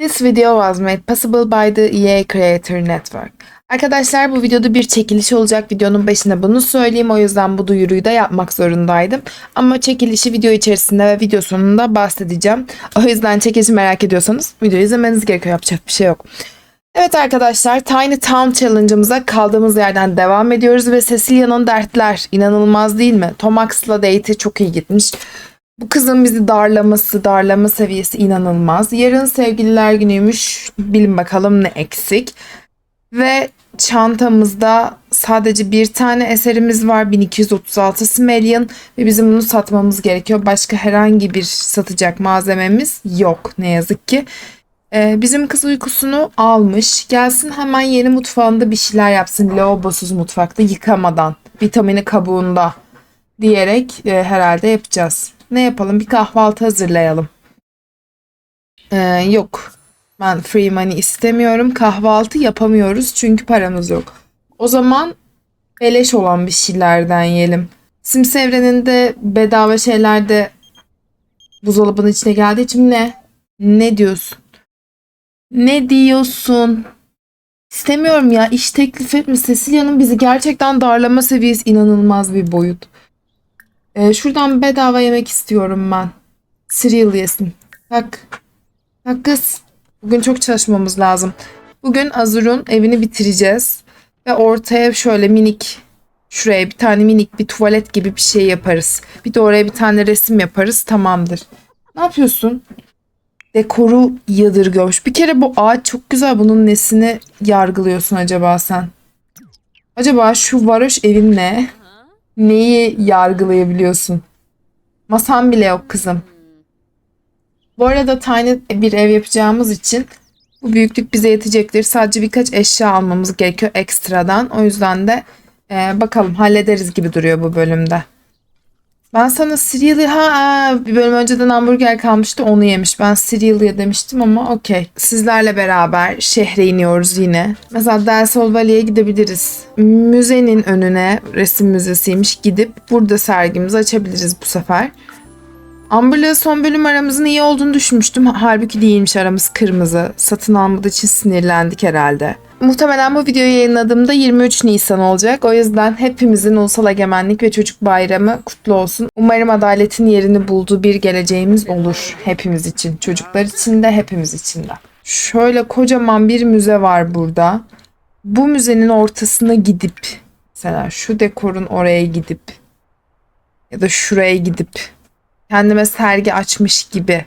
This video was made possible by the EA Creator Network. Arkadaşlar bu videoda bir çekiliş olacak. Videonun başında bunu söyleyeyim. O yüzden bu duyuruyu da yapmak zorundaydım. Ama çekilişi video içerisinde ve video sonunda bahsedeceğim. O yüzden çekilişi merak ediyorsanız videoyu izlemeniz gerekiyor. Yapacak bir şey yok. Evet arkadaşlar Tiny Town Challenge'ımıza kaldığımız yerden devam ediyoruz ve Cecilia'nın dertler inanılmaz değil mi? Tomax'la date'i çok iyi gitmiş. Bu kızın bizi darlaması, darlama seviyesi inanılmaz. Yarın sevgililer günüymüş. Bilin bakalım ne eksik. Ve çantamızda sadece bir tane eserimiz var. 1236 Smelian ve bizim bunu satmamız gerekiyor. Başka herhangi bir satacak malzememiz yok ne yazık ki. Ee, bizim kız uykusunu almış. Gelsin hemen yeni mutfağında bir şeyler yapsın. Lavabosuz mutfakta yıkamadan. Vitamini kabuğunda diyerek e, herhalde yapacağız. Ne yapalım? Bir kahvaltı hazırlayalım. Ee, yok. Ben free money istemiyorum. Kahvaltı yapamıyoruz çünkü paramız yok. O zaman beleş olan bir şeylerden yiyelim. Sims evreninde bedava şeyler de buzdolabının içine geldiği için ne? Ne diyorsun? Ne diyorsun? İstemiyorum ya. İş teklif etme. Cecilia'nın bizi gerçekten darlama seviyesi inanılmaz bir boyut. Ee, şuradan bedava yemek istiyorum ben. Cereal. Bak. Bak kız. Bugün çok çalışmamız lazım. Bugün Azur'un evini bitireceğiz. Ve ortaya şöyle minik şuraya bir tane minik bir tuvalet gibi bir şey yaparız. Bir de oraya bir tane resim yaparız. Tamamdır. Ne yapıyorsun? Dekoru yadırgıyormuş. Bir kere bu ağaç çok güzel. Bunun nesini yargılıyorsun acaba sen? Acaba şu varoş evin ne? Neyi yargılayabiliyorsun? Masam bile yok kızım. Bu arada tiny bir ev yapacağımız için bu büyüklük bize yetecektir. Sadece birkaç eşya almamız gerekiyor ekstradan. O yüzden de e, bakalım hallederiz gibi duruyor bu bölümde. Ben sana cereal ha, bir bölüm önceden hamburger kalmıştı onu yemiş. Ben cereal demiştim ama okey. Sizlerle beraber şehre iniyoruz yine. Mesela Del Sol Valley'e gidebiliriz. Müzenin önüne resim müzesiymiş gidip burada sergimizi açabiliriz bu sefer. Amber'la son bölüm aramızın iyi olduğunu düşünmüştüm. Halbuki değilmiş aramız kırmızı. Satın almadığı için sinirlendik herhalde. Muhtemelen bu videoyu yayınladığımda 23 Nisan olacak. O yüzden hepimizin Ulusal Egemenlik ve Çocuk Bayramı kutlu olsun. Umarım adaletin yerini bulduğu bir geleceğimiz olur hepimiz için. Çocuklar için de hepimiz için de. Şöyle kocaman bir müze var burada. Bu müzenin ortasına gidip mesela şu dekorun oraya gidip ya da şuraya gidip kendime sergi açmış gibi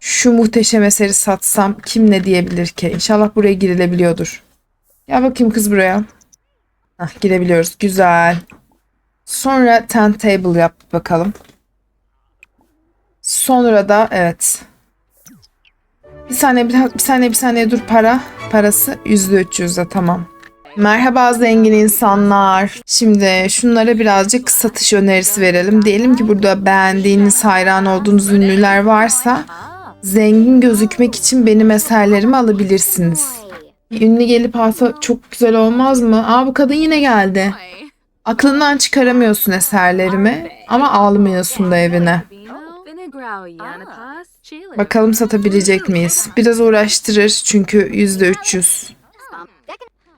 şu muhteşem eseri satsam kim ne diyebilir ki? İnşallah buraya girilebiliyordur. Gel bakayım kız buraya. Hah, girebiliyoruz. Güzel. Sonra ten table yap bakalım. Sonra da evet. Bir saniye bir, bir saniye bir saniye dur para. Parası %300'de tamam. Merhaba zengin insanlar. Şimdi şunlara birazcık satış önerisi verelim. Diyelim ki burada beğendiğiniz, hayran olduğunuz ünlüler varsa zengin gözükmek için benim eserlerimi alabilirsiniz. Ünlü gelip alsa çok güzel olmaz mı? Aa bu kadın yine geldi. Aklından çıkaramıyorsun eserlerimi ama almıyorsun da evine. Bakalım satabilecek miyiz? Biraz uğraştırır çünkü %300.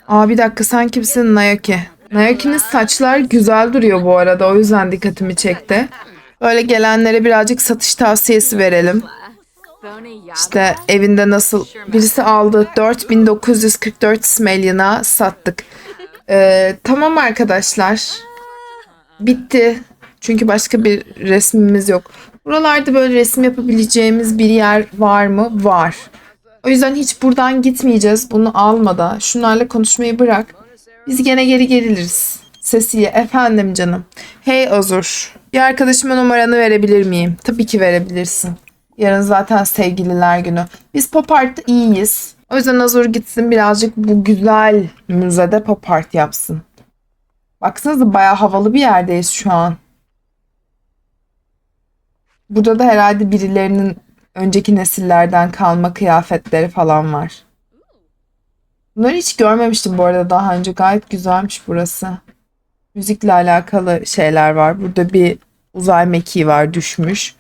Aa bir dakika sen kimsin Naoki? Naoki'nin saçlar güzel duruyor bu arada o yüzden dikkatimi çekti. Böyle gelenlere birazcık satış tavsiyesi verelim. İşte evinde nasıl birisi aldı 4944 Smelian'a sattık. Ee, tamam arkadaşlar. Bitti. Çünkü başka bir resmimiz yok. Buralarda böyle resim yapabileceğimiz bir yer var mı? Var. O yüzden hiç buradan gitmeyeceğiz. Bunu almadan. Şunlarla konuşmayı bırak. Biz gene geri geliriz. Cecilia efendim canım. Hey Azur. Bir arkadaşıma numaranı verebilir miyim? Tabii ki verebilirsin. Yarın zaten sevgililer günü. Biz pop art'ta iyiyiz. O yüzden Azur gitsin birazcık bu güzel müzede pop art yapsın. Baksanıza bayağı havalı bir yerdeyiz şu an. Burada da herhalde birilerinin önceki nesillerden kalma kıyafetleri falan var. Bunları hiç görmemiştim bu arada daha önce. Gayet güzelmiş burası. Müzikle alakalı şeyler var. Burada bir uzay mekiği var düşmüş.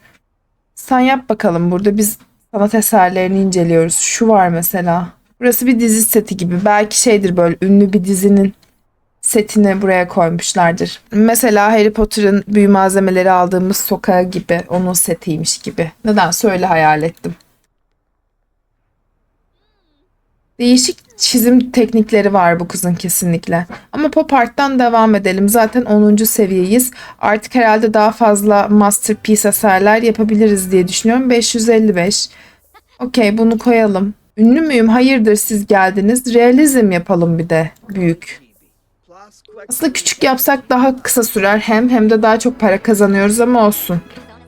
Sen yap bakalım burada biz sanat eserlerini inceliyoruz. Şu var mesela. Burası bir dizi seti gibi. Belki şeydir böyle ünlü bir dizinin setini buraya koymuşlardır. Mesela Harry Potter'ın büyü malzemeleri aldığımız sokağı gibi. Onun setiymiş gibi. Neden öyle hayal ettim. Değişik çizim teknikleri var bu kızın kesinlikle. Ama pop art'tan devam edelim. Zaten 10. seviyeyiz. Artık herhalde daha fazla masterpiece eserler yapabiliriz diye düşünüyorum. 555. Okey bunu koyalım. Ünlü müyüm? Hayırdır siz geldiniz. Realizm yapalım bir de büyük. Aslında küçük yapsak daha kısa sürer hem hem de daha çok para kazanıyoruz ama olsun.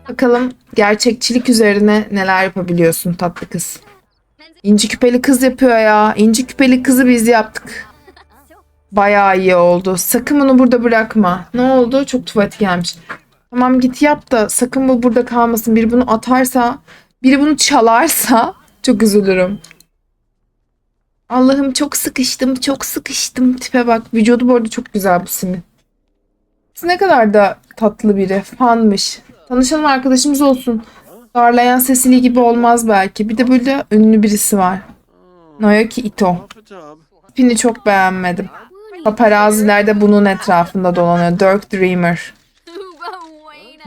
Bakalım gerçekçilik üzerine neler yapabiliyorsun tatlı kız. İnci küpeli kız yapıyor ya. İnci küpeli kızı biz yaptık. Bayağı iyi oldu. Sakın bunu burada bırakma. Ne oldu? Çok tuvalet gelmiş. Tamam git yap da sakın bu burada kalmasın. Biri bunu atarsa, biri bunu çalarsa çok üzülürüm. Allah'ım çok sıkıştım, çok sıkıştım. Tipe bak. Vücudu bu arada çok güzel bu simin. Ne kadar da tatlı biri. Fanmış. Tanışalım arkadaşımız olsun. Darlayan Cecily gibi olmaz belki. Bir de böyle ünlü birisi var. Naoki Ito. Tipini çok beğenmedim. Paparaziler de bunun etrafında dolanıyor. Dirk Dreamer.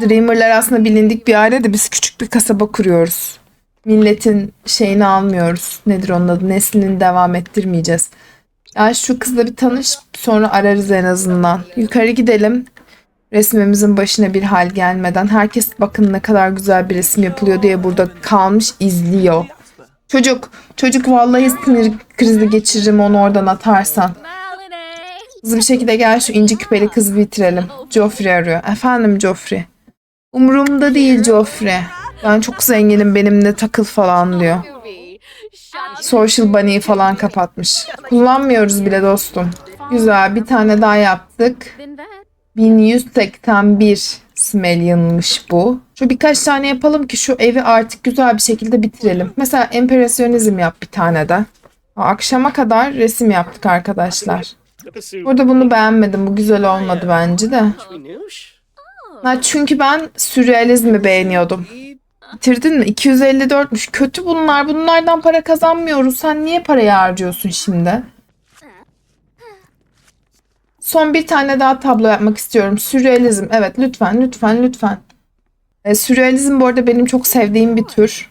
Dreamer'lar aslında bilindik bir aile de biz küçük bir kasaba kuruyoruz. Milletin şeyini almıyoruz. Nedir onun adı? Neslini devam ettirmeyeceğiz. Ya şu kızla bir tanış sonra ararız en azından. Yukarı gidelim. Resmimizin başına bir hal gelmeden herkes bakın ne kadar güzel bir resim yapılıyor diye burada kalmış izliyor. Çocuk, çocuk vallahi sinir krizi geçiririm onu oradan atarsan. Hızlı bir şekilde gel şu inci küpeli kızı bitirelim. Joffrey arıyor. Efendim Joffrey. Umurumda değil Joffrey. Ben çok zenginim benimle takıl falan diyor. Social Bunny'yi falan kapatmış. Kullanmıyoruz bile dostum. Güzel bir tane daha yaptık. 1181 Smellion'mış bu. Şu birkaç tane yapalım ki şu evi artık güzel bir şekilde bitirelim. Mesela empresyonizm yap bir tane de. Akşama kadar resim yaptık arkadaşlar. Burada bunu beğenmedim. Bu güzel olmadı bence de. Ha, çünkü ben sürrealizmi beğeniyordum. Bitirdin mi? 254'müş. Kötü bunlar. Bunlardan para kazanmıyoruz. Sen niye parayı harcıyorsun şimdi? Son bir tane daha tablo yapmak istiyorum. Sürrealizm. Evet lütfen lütfen lütfen. E, sürrealizm bu arada benim çok sevdiğim bir tür.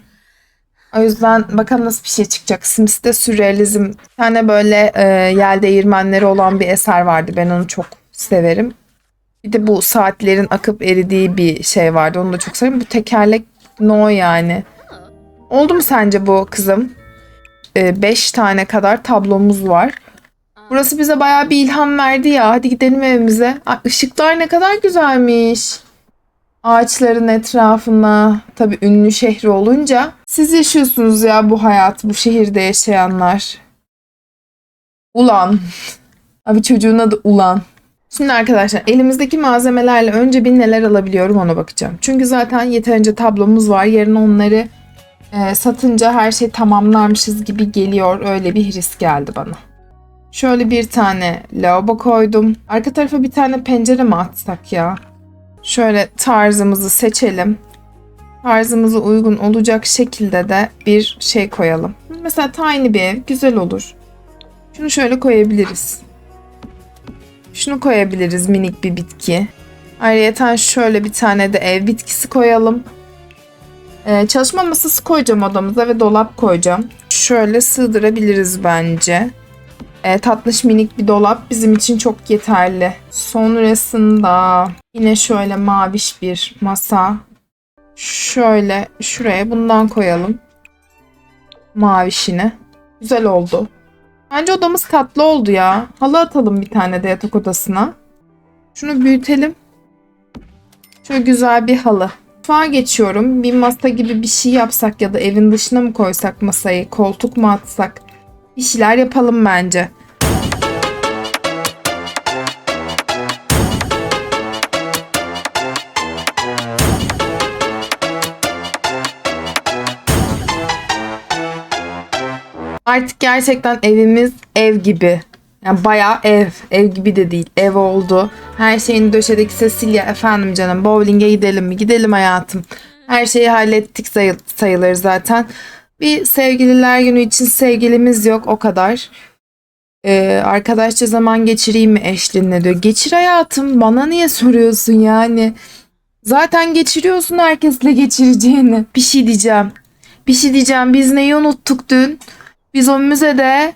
O yüzden bakalım nasıl bir şey çıkacak. Smith'te sürrealizm. Bir tane böyle e, yel değirmenleri olan bir eser vardı. Ben onu çok severim. Bir de bu saatlerin akıp eridiği bir şey vardı. Onu da çok severim. Bu tekerlek no yani. Oldu mu sence bu kızım? 5 e, tane kadar tablomuz var. Burası bize bayağı bir ilham verdi ya. Hadi gidelim evimize. Ay, ışıklar ne kadar güzelmiş. Ağaçların etrafına. Tabii ünlü şehri olunca. Siz yaşıyorsunuz ya bu hayat. Bu şehirde yaşayanlar. Ulan. Abi çocuğun adı Ulan. Şimdi arkadaşlar elimizdeki malzemelerle önce bir neler alabiliyorum ona bakacağım. Çünkü zaten yeterince tablomuz var. Yarın onları e, satınca her şey tamamlarmışız gibi geliyor. Öyle bir his geldi bana. Şöyle bir tane lavabo koydum. Arka tarafa bir tane pencere mi atsak ya? Şöyle tarzımızı seçelim. Tarzımıza uygun olacak şekilde de bir şey koyalım. Mesela tiny bir ev güzel olur. Şunu şöyle koyabiliriz. Şunu koyabiliriz minik bir bitki. Ayrıca şöyle bir tane de ev bitkisi koyalım. Ee, çalışma masası koyacağım odamıza ve dolap koyacağım. Şöyle sığdırabiliriz bence. Ee, tatlış minik bir dolap bizim için çok yeterli. Sonrasında yine şöyle maviş bir masa. Şöyle şuraya bundan koyalım. Mavişini. Güzel oldu. Bence odamız tatlı oldu ya. Halı atalım bir tane de yatak odasına. Şunu büyütelim. Şöyle güzel bir halı. Mutfağa geçiyorum. Bir masa gibi bir şey yapsak ya da evin dışına mı koysak masayı? Koltuk mu atsak? Bir şeyler yapalım bence. Artık gerçekten evimiz ev gibi. Yani bayağı ev. Ev gibi de değil. Ev oldu. Her şeyini döşedik. Cecilia efendim canım bowling'e gidelim mi? Gidelim hayatım. Her şeyi hallettik sayı- sayılır zaten. Bir sevgililer günü için sevgilimiz yok o kadar. Ee, arkadaşça zaman geçireyim mi eşlinle diyor. Geçir hayatım bana niye soruyorsun yani? Zaten geçiriyorsun herkesle geçireceğini. Bir şey diyeceğim. Bir şey diyeceğim. Biz neyi unuttuk dün? Biz o müzede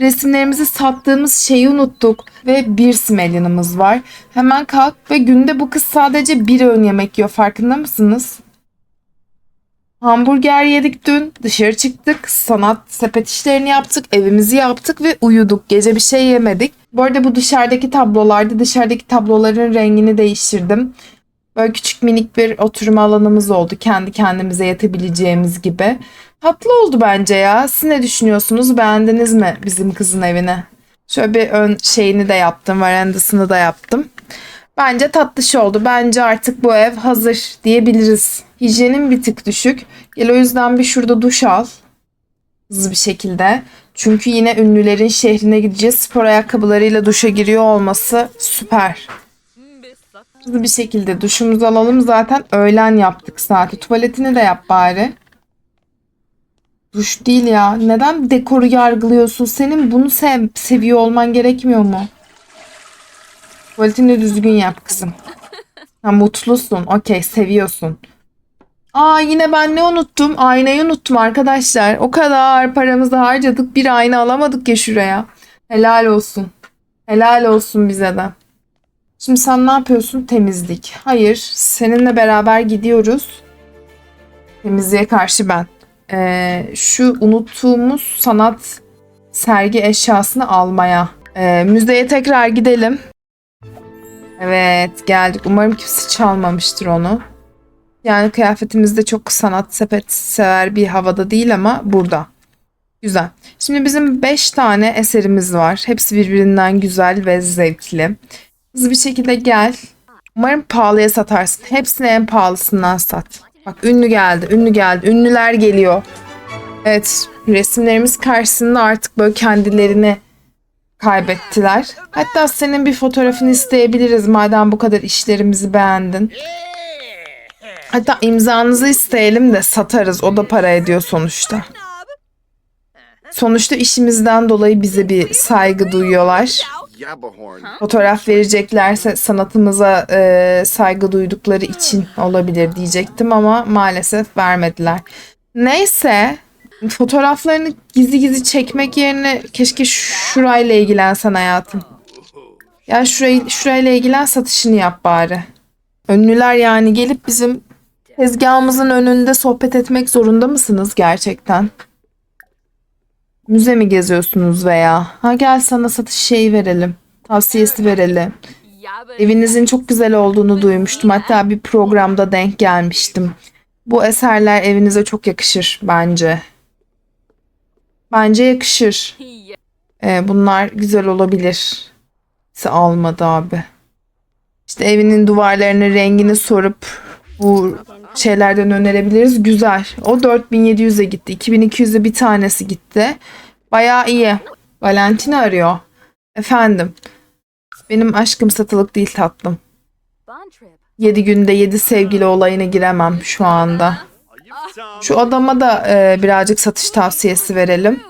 resimlerimizi sattığımız şeyi unuttuk. Ve bir smelyanımız var. Hemen kalk ve günde bu kız sadece bir öğün yemek yiyor. Farkında mısınız? Hamburger yedik dün. Dışarı çıktık. Sanat sepet işlerini yaptık. Evimizi yaptık ve uyuduk. Gece bir şey yemedik. Bu arada bu dışarıdaki tablolardı. Dışarıdaki tabloların rengini değiştirdim. Böyle küçük minik bir oturma alanımız oldu. Kendi kendimize yetebileceğimiz gibi. Tatlı oldu bence ya. Siz ne düşünüyorsunuz? Beğendiniz mi bizim kızın evini? Şöyle bir ön şeyini de yaptım. Verandasını da yaptım. Bence tatlış oldu. Bence artık bu ev hazır diyebiliriz. Hijyenin bir tık düşük. Gel o yüzden bir şurada duş al. Hızlı bir şekilde. Çünkü yine ünlülerin şehrine gideceğiz. Spor ayakkabılarıyla duşa giriyor olması süper. Hızlı bir şekilde duşumuzu alalım. Zaten öğlen yaptık saati. Tuvaletini de yap bari. Duş değil ya. Neden dekoru yargılıyorsun? Senin bunu sev seviyor olman gerekmiyor mu? Tuvaletini düzgün yap kızım. Ha, mutlusun. Okey seviyorsun. Aa yine ben ne unuttum? Aynayı unuttum arkadaşlar. O kadar paramızı harcadık. Bir ayna alamadık ya şuraya. Helal olsun. Helal olsun bize de. Şimdi sen ne yapıyorsun? Temizlik. Hayır. Seninle beraber gidiyoruz. Temizliğe karşı ben. Ee, şu unuttuğumuz sanat sergi eşyasını almaya. Ee, müzeye tekrar gidelim. Evet geldik. Umarım kimse çalmamıştır onu. Yani kıyafetimiz de çok sanat sepet sever bir havada değil ama burada. Güzel. Şimdi bizim 5 tane eserimiz var. Hepsi birbirinden güzel ve zevkli. Hızlı bir şekilde gel. Umarım pahalıya satarsın. Hepsini en pahalısından sat. Bak ünlü geldi, ünlü geldi. Ünlüler geliyor. Evet, resimlerimiz karşısında artık böyle kendilerini kaybettiler. Hatta senin bir fotoğrafını isteyebiliriz madem bu kadar işlerimizi beğendin. Hatta imzanızı isteyelim de satarız. O da para ediyor sonuçta. Sonuçta işimizden dolayı bize bir saygı duyuyorlar. Fotoğraf vereceklerse sanatımıza e, saygı duydukları için olabilir diyecektim ama maalesef vermediler. Neyse fotoğraflarını gizli gizli çekmek yerine keşke şurayla ilgilensen hayatım. Ya şurayı, şurayla ilgilen satışını yap bari. Ünlüler yani gelip bizim tezgahımızın önünde sohbet etmek zorunda mısınız gerçekten? Müze mi geziyorsunuz veya? Ha gel sana satış şeyi verelim. Tavsiyesi verelim. Evinizin çok güzel olduğunu duymuştum. Hatta bir programda denk gelmiştim. Bu eserler evinize çok yakışır bence. Bence yakışır. Ee, bunlar güzel olabilir. Almadı abi. İşte evinin duvarlarının rengini sorup bu şeylerden önerebiliriz. Güzel. O 4700'e gitti. 2200'e bir tanesi gitti. Bayağı iyi. Valentina arıyor. Efendim. Benim aşkım satılık değil tatlım. 7 günde 7 sevgili olayına giremem şu anda. Şu adama da e, birazcık satış tavsiyesi verelim.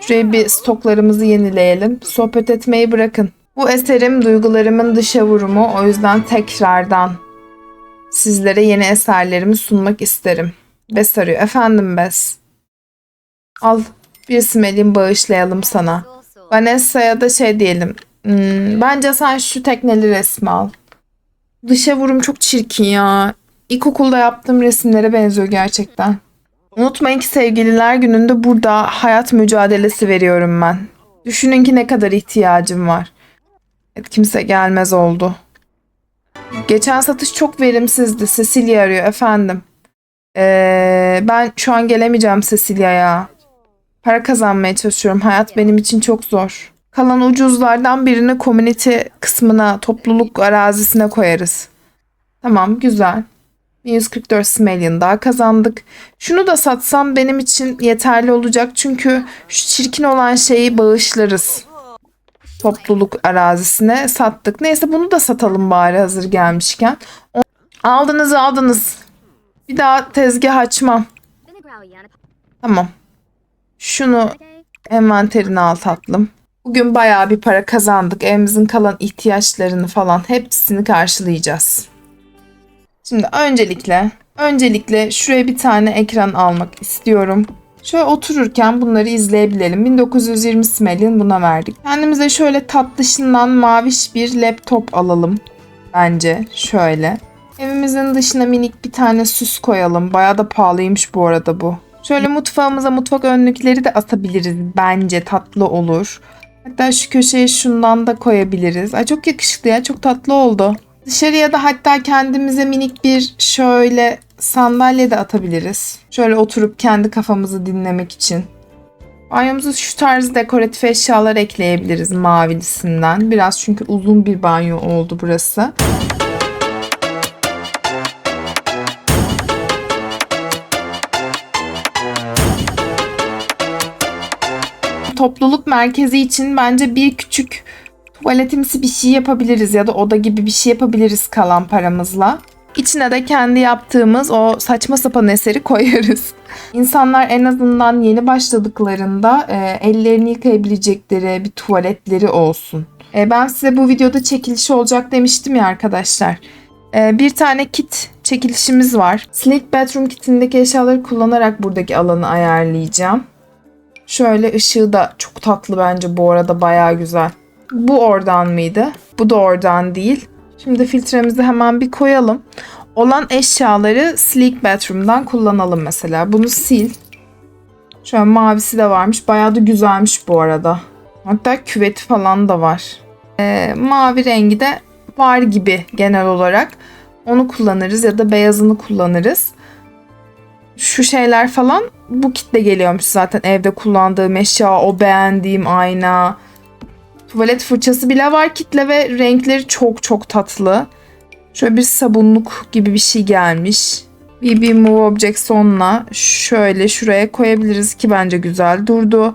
Şuraya bir stoklarımızı yenileyelim. Sohbet etmeyi bırakın. Bu eserim duygularımın dışa vurumu. O yüzden tekrardan sizlere yeni eserlerimi sunmak isterim. Bes arıyor. Efendim Bes. Al. Bir simelin bağışlayalım sana. Vanessa'ya da şey diyelim. Hmm, bence sen şu tekneli resmi al. Dışa vurum çok çirkin ya. İlkokulda yaptığım resimlere benziyor gerçekten. Unutmayın ki sevgililer gününde burada hayat mücadelesi veriyorum ben. Düşünün ki ne kadar ihtiyacım var. Evet, kimse gelmez oldu. Geçen satış çok verimsizdi. Cecilia arıyor efendim. Ee, ben şu an gelemeyeceğim Cecilia'ya. Para kazanmaya çalışıyorum. Hayat benim için çok zor. Kalan ucuzlardan birini community kısmına, topluluk arazisine koyarız. Tamam, güzel. 144 Smellion daha kazandık. Şunu da satsam benim için yeterli olacak. Çünkü şu çirkin olan şeyi bağışlarız. Topluluk arazisine sattık. Neyse bunu da satalım bari hazır gelmişken. Aldınız aldınız. Bir daha tezgah açmam. Tamam. Şunu envanterine al tatlım. Bugün bayağı bir para kazandık. Evimizin kalan ihtiyaçlarını falan hepsini karşılayacağız. Şimdi öncelikle öncelikle şuraya bir tane ekran almak istiyorum. Şöyle otururken bunları izleyebilelim. 1920 Smel'in buna verdik. Kendimize şöyle tatlışından maviş bir laptop alalım. Bence şöyle. Evimizin dışına minik bir tane süs koyalım. Bayağı da pahalıymış bu arada bu. Şöyle mutfağımıza mutfak önlükleri de asabiliriz. Bence tatlı olur. Hatta şu köşeye şundan da koyabiliriz. Ay çok yakışıklı ya. Çok tatlı oldu. Dışarıya da hatta kendimize minik bir şöyle sandalye de atabiliriz. Şöyle oturup kendi kafamızı dinlemek için. Banyomuza şu tarz dekoratif eşyalar ekleyebiliriz mavilisinden. Biraz çünkü uzun bir banyo oldu burası. Topluluk merkezi için bence bir küçük tuvaletimsi bir şey yapabiliriz ya da oda gibi bir şey yapabiliriz kalan paramızla. İçine de kendi yaptığımız o saçma sapan eseri koyarız. İnsanlar en azından yeni başladıklarında e, ellerini yıkayabilecekleri bir tuvaletleri olsun. E, ben size bu videoda çekiliş olacak demiştim ya arkadaşlar. E, bir tane kit çekilişimiz var. Sleek Bathroom kitindeki eşyaları kullanarak buradaki alanı ayarlayacağım. Şöyle ışığı da çok tatlı bence bu arada bayağı güzel. Bu oradan mıydı? Bu da oradan değil. Şimdi filtremizi hemen bir koyalım. Olan eşyaları Sleek Bathroom'dan kullanalım mesela. Bunu sil. Şöyle mavisi de varmış. Bayağı da güzelmiş bu arada. Hatta küveti falan da var. Ee, mavi rengi de var gibi genel olarak. Onu kullanırız ya da beyazını kullanırız. Şu şeyler falan bu kitle geliyormuş zaten evde kullandığım eşya, o beğendiğim ayna, Tuvalet fırçası bile var kitle ve renkleri çok çok tatlı. Şöyle bir sabunluk gibi bir şey gelmiş. BB Move Objects'onla şöyle şuraya koyabiliriz ki bence güzel durdu.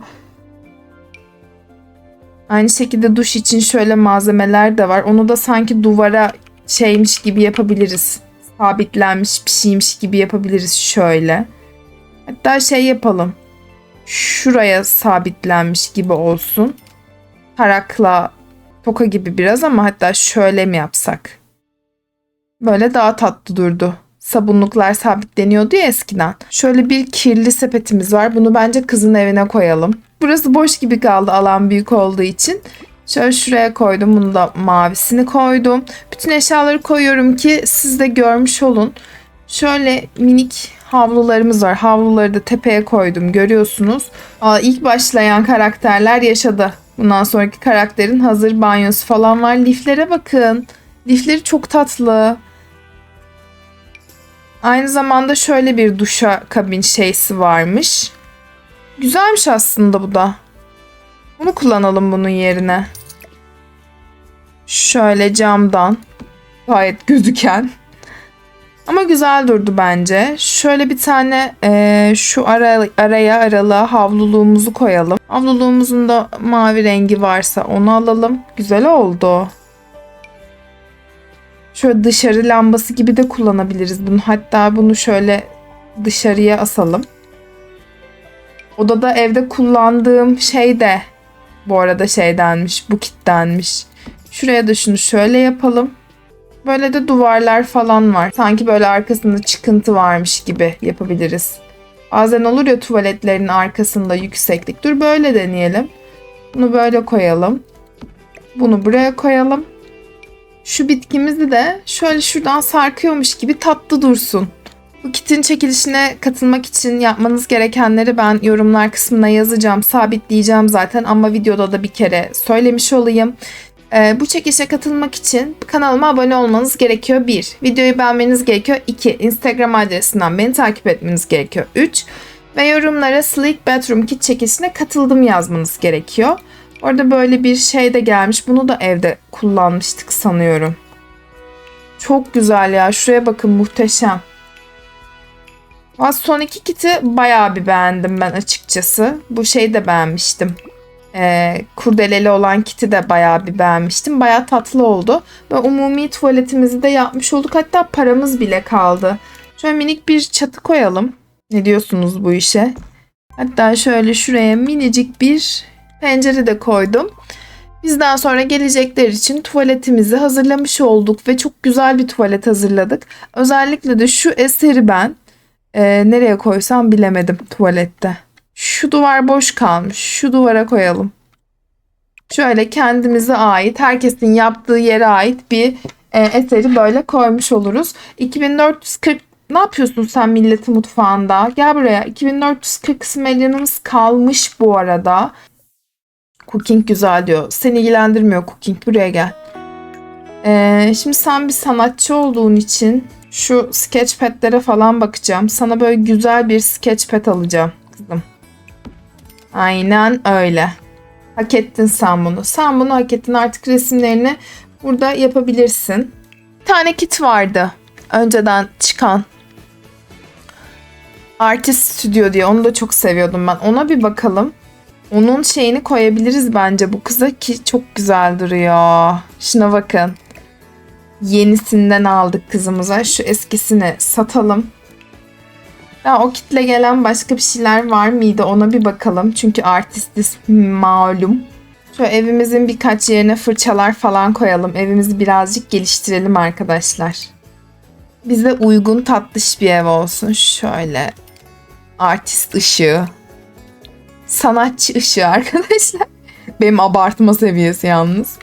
Aynı şekilde duş için şöyle malzemeler de var. Onu da sanki duvara şeymiş gibi yapabiliriz. Sabitlenmiş bir şeymiş gibi yapabiliriz şöyle. Hatta şey yapalım. Şuraya sabitlenmiş gibi olsun tarakla toka gibi biraz ama hatta şöyle mi yapsak? Böyle daha tatlı durdu. Sabunluklar sabitleniyordu ya eskiden. Şöyle bir kirli sepetimiz var. Bunu bence kızın evine koyalım. Burası boş gibi kaldı alan büyük olduğu için. Şöyle şuraya koydum. Bunu da mavisini koydum. Bütün eşyaları koyuyorum ki siz de görmüş olun. Şöyle minik havlularımız var. Havluları da tepeye koydum görüyorsunuz. Aa, ilk başlayan karakterler yaşadı. Bundan sonraki karakterin hazır banyosu falan var. Liflere bakın. Lifleri çok tatlı. Aynı zamanda şöyle bir duşa kabin şeysi varmış. Güzelmiş aslında bu da. Bunu kullanalım bunun yerine. Şöyle camdan gayet gözüken. Ama güzel durdu bence. Şöyle bir tane e, şu ara, araya aralığa havluluğumuzu koyalım. Havluluğumuzun da mavi rengi varsa onu alalım. Güzel oldu. Şöyle dışarı lambası gibi de kullanabiliriz bunu. Hatta bunu şöyle dışarıya asalım. Odada evde kullandığım şey de bu arada şeydenmiş, bu kittenmiş. Şuraya da şunu şöyle yapalım. Böyle de duvarlar falan var. Sanki böyle arkasında çıkıntı varmış gibi yapabiliriz. Bazen olur ya tuvaletlerin arkasında yükseklik. Dur böyle deneyelim. Bunu böyle koyalım. Bunu buraya koyalım. Şu bitkimizi de şöyle şuradan sarkıyormuş gibi tatlı dursun. Bu kitin çekilişine katılmak için yapmanız gerekenleri ben yorumlar kısmına yazacağım, sabitleyeceğim zaten ama videoda da bir kere söylemiş olayım. Ee, bu çekişe katılmak için kanalıma abone olmanız gerekiyor 1. Videoyu beğenmeniz gerekiyor 2. Instagram adresinden beni takip etmeniz gerekiyor 3. Ve yorumlara Sleek Bedroom Kit çekişine katıldım yazmanız gerekiyor. Orada böyle bir şey de gelmiş. Bunu da evde kullanmıştık sanıyorum. Çok güzel ya. Şuraya bakın muhteşem. Son iki kiti bayağı bir beğendim ben açıkçası. Bu şeyi de beğenmiştim e, kurdeleli olan kiti de bayağı bir beğenmiştim. Bayağı tatlı oldu. Ve umumi tuvaletimizi de yapmış olduk. Hatta paramız bile kaldı. Şöyle minik bir çatı koyalım. Ne diyorsunuz bu işe? Hatta şöyle şuraya minicik bir pencere de koydum. Bizden sonra gelecekler için tuvaletimizi hazırlamış olduk ve çok güzel bir tuvalet hazırladık. Özellikle de şu eseri ben e, nereye koysam bilemedim tuvalette. Şu duvar boş kalmış. Şu duvara koyalım. Şöyle kendimize ait, herkesin yaptığı yere ait bir e, eseri böyle koymuş oluruz. 2440 ne yapıyorsun sen milleti mutfağında? Gel buraya. 2440 smelyanımız kalmış bu arada. Cooking güzel diyor. Seni ilgilendirmiyor cooking. Buraya gel. Ee, şimdi sen bir sanatçı olduğun için şu sketchpad'lere falan bakacağım. Sana böyle güzel bir sketchpad alacağım kızım. Aynen öyle. Hak ettin sen bunu. Sen bunu hak ettin. Artık resimlerini burada yapabilirsin. Bir tane kit vardı. Önceden çıkan. Artist Studio diye. Onu da çok seviyordum ben. Ona bir bakalım. Onun şeyini koyabiliriz bence bu kıza ki çok güzel duruyor. Şuna bakın. Yenisinden aldık kızımıza. Şu eskisini satalım. Daha o kitle gelen başka bir şeyler var mıydı ona bir bakalım. Çünkü artistiz malum. Şöyle evimizin birkaç yerine fırçalar falan koyalım. Evimizi birazcık geliştirelim arkadaşlar. Bize uygun tatlış bir ev olsun. Şöyle artist ışığı. Sanatçı ışığı arkadaşlar. Benim abartma seviyesi yalnız.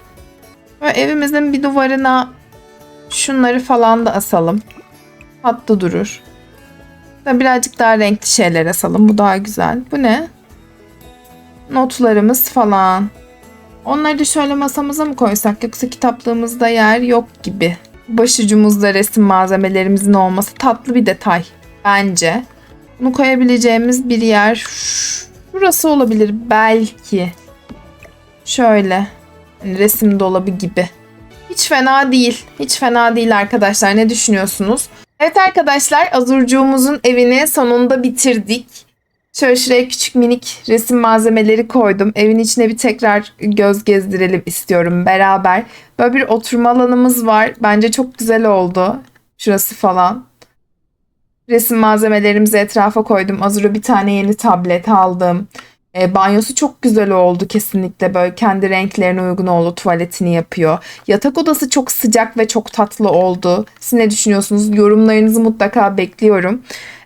Böyle evimizin bir duvarına şunları falan da asalım. Tatlı durur. Birazcık daha renkli şeyler asalım. Bu daha güzel. Bu ne? Notlarımız falan. Onları da şöyle masamıza mı koysak yoksa kitaplığımızda yer yok gibi. Başucumuzda resim malzemelerimizin olması tatlı bir detay bence. Bunu koyabileceğimiz bir yer şurası olabilir belki. Şöyle hani resim dolabı gibi. Hiç fena değil. Hiç fena değil arkadaşlar. Ne düşünüyorsunuz? Evet arkadaşlar Azurcuğumuzun evini sonunda bitirdik. Şöyle şuraya küçük minik resim malzemeleri koydum. Evin içine bir tekrar göz gezdirelim istiyorum beraber. Böyle bir oturma alanımız var. Bence çok güzel oldu. Şurası falan. Resim malzemelerimizi etrafa koydum. Azura bir tane yeni tablet aldım. E, banyosu çok güzel oldu kesinlikle böyle kendi renklerine uygun oldu tuvaletini yapıyor. Yatak odası çok sıcak ve çok tatlı oldu. Siz ne düşünüyorsunuz? Yorumlarınızı mutlaka bekliyorum.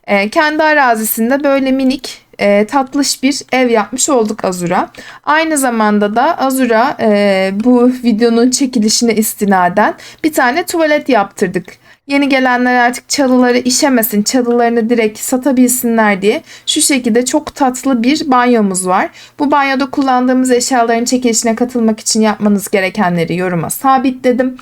E, kendi arazisinde böyle minik e, tatlış bir ev yapmış olduk Azura. Aynı zamanda da Azura e, bu videonun çekilişine istinaden bir tane tuvalet yaptırdık. Yeni gelenler artık çalıları işemesin, çalılarını direkt satabilsinler diye şu şekilde çok tatlı bir banyomuz var. Bu banyoda kullandığımız eşyaların çekilişine katılmak için yapmanız gerekenleri yoruma sabitledim.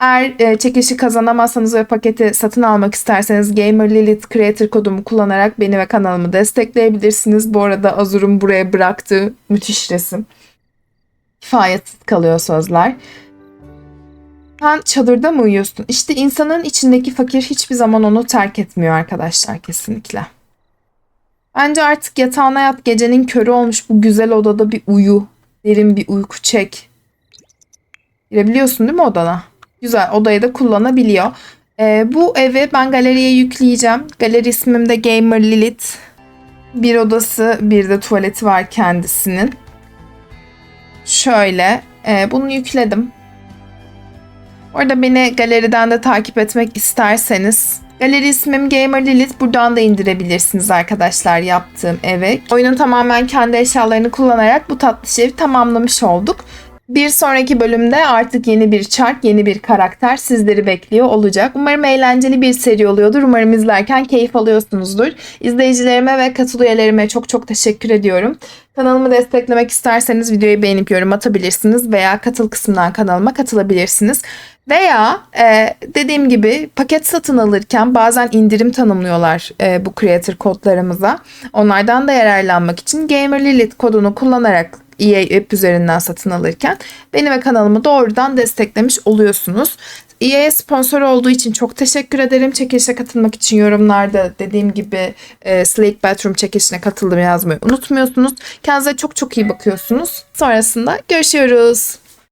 Eğer e, çekilişi kazanamazsanız ve paketi satın almak isterseniz Gamer Lilith Creator kodumu kullanarak beni ve kanalımı destekleyebilirsiniz. Bu arada Azur'un buraya bıraktığı müthiş resim. Kifayetsiz kalıyor sözler. Sen çadırda mı uyuyorsun? İşte insanın içindeki fakir hiçbir zaman onu terk etmiyor arkadaşlar kesinlikle. Bence artık yatağına yat gecenin körü olmuş bu güzel odada bir uyu. Derin bir uyku çek. Girebiliyorsun değil mi odana? Güzel odayı da kullanabiliyor. Ee, bu evi ben galeriye yükleyeceğim. Galeri ismim de Gamer Lilith. Bir odası bir de tuvaleti var kendisinin. Şöyle e, bunu yükledim. Orada beni galeriden de takip etmek isterseniz Galeri ismim Gamer Lilith. Buradan da indirebilirsiniz arkadaşlar yaptığım eve. Oyunun tamamen kendi eşyalarını kullanarak bu tatlı evi tamamlamış olduk. Bir sonraki bölümde artık yeni bir çark, yeni bir karakter sizleri bekliyor olacak. Umarım eğlenceli bir seri oluyordur. Umarım izlerken keyif alıyorsunuzdur. İzleyicilerime ve katıl üyelerime çok çok teşekkür ediyorum. Kanalımı desteklemek isterseniz videoyu beğenip yorum atabilirsiniz veya katıl kısmından kanalıma katılabilirsiniz. Veya e, dediğim gibi paket satın alırken bazen indirim tanımlıyorlar e, bu creator kodlarımıza. Onlardan da yararlanmak için Gamer Lilith kodunu kullanarak EA App üzerinden satın alırken beni ve kanalımı doğrudan desteklemiş oluyorsunuz. EA sponsor olduğu için çok teşekkür ederim. Çekilişe katılmak için yorumlarda dediğim gibi e, Slake Bathroom çekilişine katıldım yazmayı unutmuyorsunuz. Kendinize çok çok iyi bakıyorsunuz. Sonrasında görüşüyoruz.